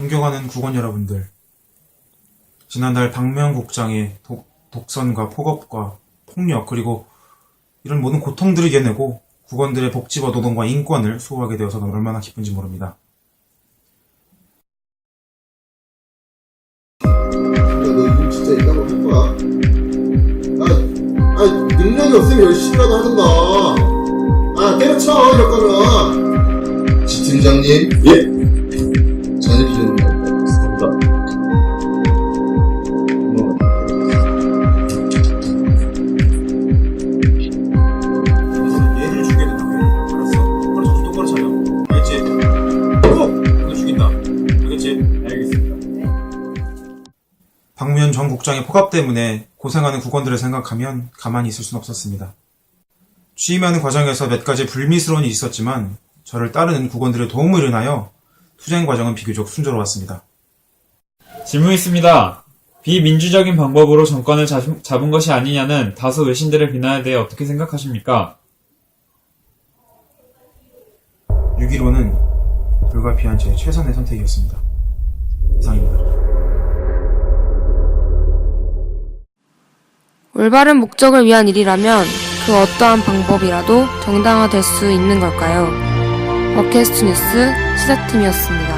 존경하는 국원 여러분들. 지난달 박명 국장의 독, 독선과 폭업과 폭력 그리고 이런 모든 고통들을 이겨내고 국원들의 복지와 노동과 인권을 수호하게 되어서 얼마나 기쁜지 모릅니다. 근데 너 이거 진짜 있다고 할 거야? 아, 아 능력이 없으면 열심히라도 하든가. 아 때려쳐 이럴 거면. 지 팀장님. 예. 박무현 전 국장의 폭압 때문에 고생하는 국원들을 생각하면 가만히 있을 순 없었습니다. 취임하는 과정에서 몇 가지 불미스러운 일이 있었지만 저를 따르는 국원들의 도움을 인하여 투쟁 과정은 비교적 순조로웠습니다. 질문 있습니다. 비민주적인 방법으로 정권을 잡- 잡은 것이 아니냐는 다수 외신들의 비난에 대해 어떻게 생각하십니까? 6.15는 불가피한 제 최선의 선택이었습니다. 이상입니다. 올바른 목적을 위한 일이라면 그 어떠한 방법이라도 정당화될 수 있는 걸까요? 버캐스트 뉴스 시사팀이었습니다.